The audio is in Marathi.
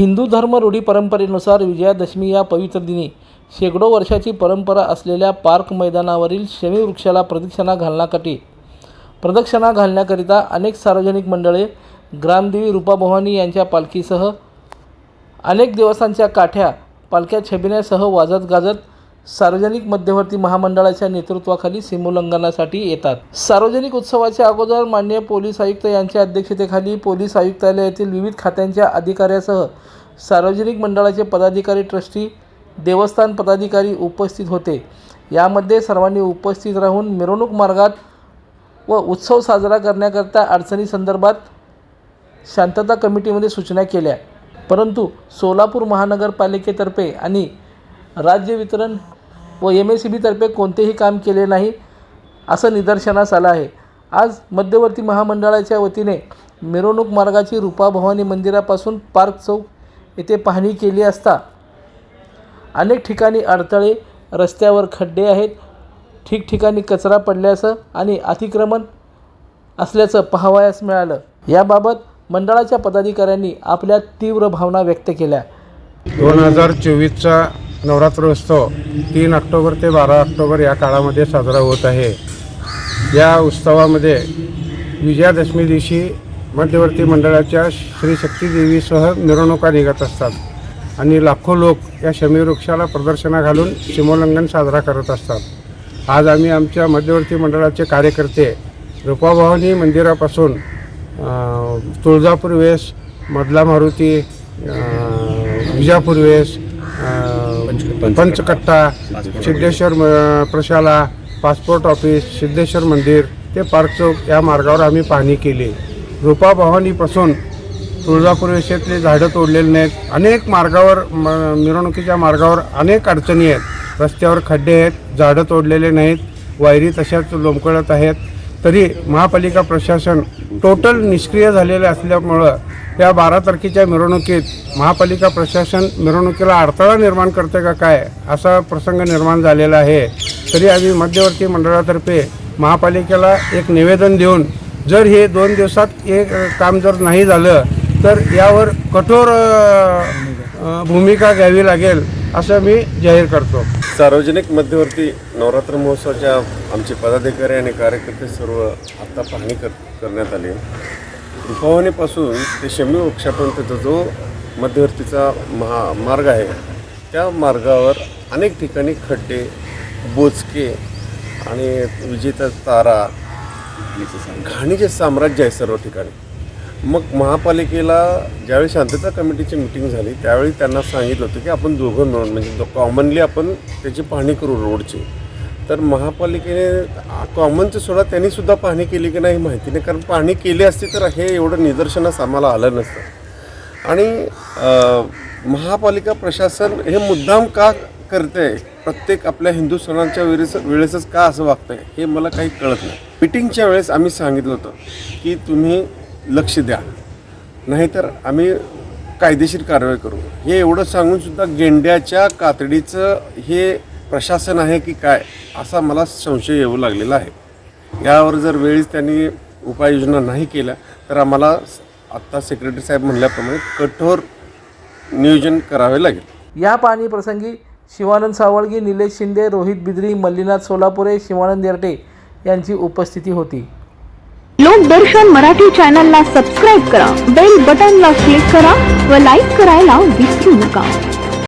हिंदू धर्म रूढी परंपरेनुसार विजयादशमी या पवित्र दिनी शेकडो वर्षाची परंपरा असलेल्या पार्क मैदानावरील शमीवृक्षाला प्रदक्षिणा घालण्यासाठी प्रदक्षिणा घालण्याकरिता अनेक सार्वजनिक मंडळे ग्रामदेवी रूपाभवानी यांच्या पालखीसह अनेक दिवसांच्या काठ्या पालख्या छबिण्यासह वाजत गाजत सार्वजनिक मध्यवर्ती महामंडळाच्या नेतृत्वाखाली सीमोल्लंघनासाठी येतात. सार्वजनिक उत्सवाच्या अगोदर मान्य पोलीस आयुक्त यांच्या अध्यक्षतेखाली पोलीस आयुक्तालयातील विविध खात्यांच्या अधिकाऱ्यासह सार्वजनिक मंडळाचे पदाधिकारी ट्रस्टी देवस्थान पदाधिकारी उपस्थित होते. यामध्ये सर्वांनी उपस्थित राहून मिरवणूक मार्गात व उत्सव साजरा करण्याकरता अडचणीसंदर्भात शांतता कमिटीमध्ये सूचना केल्या. परंतु सोलापूर महानगरपालिकेतर्फे आणि राज्य वितरण व एम एस सी बीतर्फे कोणतेही काम केले नाही असं निदर्शनास आलं आहे. आज मध्यवर्ती महामंडळाच्या वतीने मिरवणूक मार्गाची रूपाभवानी मंदिरापासून पार्क चौक येथे पाहणी केली असता अनेक ठिकाणी अडथळे रस्त्यावर खड्डे आहेत ठिकठिकाणी कचरा पडल्याचं आणि अतिक्रमण असल्याचं पाहावयास मिळालं. याबाबत मंडळाच्या पदाधिकाऱ्यांनी आपल्या तीव्र भावना व्यक्त केल्या. दोन हजार चोवीसचा नवरात्रोत्सव तीन ऑक्टोबर ते बारा ऑक्टोबर या काळामध्ये साजरा होत आहे. या उत्सवामध्ये विजयादशमी दिवशी मध्यवर्ती मंडळाच्या श्री शक्तीदेवीसह मिरवणुका निघत असतात आणि लाखो लोक या शमीवृक्षाला प्रदर्शना घालून सीमोल्लंघन साजरा करत असतात. आज आम्ही आमच्या मध्यवर्ती मंडळाचे कार्यकर्ते रूपाभवानी मंदिरापासून तुळजापूर वेस मधला मारुती विजापूर वेस पंचकट्टा सिद्धेश्वर प्रशाला पासपोर्ट ऑफिस सिद्धेश्वर मंदिर ते पार्क चौक या मार्गावर आम्ही पाहणी केली. रूपाभवानीपासून तुळजापूर वेशेतले झाडं तोडलेले नाहीत. अनेक मार्गावर म मिरवणुकीच्या मार्गावर अनेक अडचणी आहेत. रस्त्यावर खड्डे आहेत झाडं तोडलेले नाहीत वायरी तशाच लोंबकळत आहेत. तरी महापालिका प्रशासन टोटल निष्क्रिय झालेले असल्यामुळं या बारा तारखेच्या मिरवणुकीत महापालिका प्रशासन मिरवणुकीला अडथळा निर्माण करते का काय असा प्रसंग निर्माण झालेला आहे. तरी आम्ही मध्यवर्ती मंडळातर्फे महापालिकेला एक निवेदन देऊन जर हे दोन दिवसात एक काम जर नाही झालं तर यावर कठोर भूमिका घ्यावी लागेल असं मी जाहीर करतो. सार्वजनिक मध्यवर्ती नवरात्र महोत्सवाच्या आमचे पदाधिकारी आणि कार्यकर्ते सर्व आत्ता पाहणी कर करण्यात आली. रुपावणीपासून ते शमी वृक्षापर्यंतचा जो मध्यवर्तीचा महा मार्ग आहे त्या मार्गावर अनेक ठिकाणी खड्डे बोचके आणि विजेचा तारा घाणीचे साम्राज्य आहे सर्व ठिकाणी. मग महापालिकेला ज्यावेळी शांतता कमिटीची मिटिंग झाली त्यावेळी त्यांना सांगितलं होतं की आपण दोघं मिळून म्हणजे कॉमनली आपण त्याची पाहणी करू रोडची. तर महापालिकेने कॉमनचं सोडा त्यांनी सुद्धा पाहणी केली की नाही माहिती नाही. कारण पाहणी केली असती तर हे एवढं निदर्शनास आम्हाला आलं नसतं. आणि महापालिका प्रशासन हे मुद्दाम का करते? प्रत्येक आपल्या हिंदू सणांच्या वेळेस वेळेसच का असं वागतंय? हे मला काही कळत नाही. मिटिंगच्या वेळेस आम्ही सांगितलं होतं की तुम्ही लक्ष द्या. नाहीतर आम्ही कायदेशीर कारवाई करू. हे एवढं सांगून सुद्धा गेंड्याच्या कातडीचं हे प्रशासन आहे की काय असा मला संशय येऊ लागलेला आहे. यावर जर वेळीच त्यांनी उपाययोजना नाही केल्या तर आम्हाला आत्ता सेक्रेटरी साहेब म्हणल्याप्रमाणे कठोर नियोजन करावे लागेल. या पाहणी प्रसंगी शिवानंद सावळगी निलेश शिंदे रोहित बिद्री मल्लीनाथ सोलापुरे शिवानंद येरटे यांची उपस्थिती होती. लोकदर्शन मराठी चॅनलला सबस्क्राईब करा बेल बटनला क्लिक करा व लाईक करायला विसरू नका.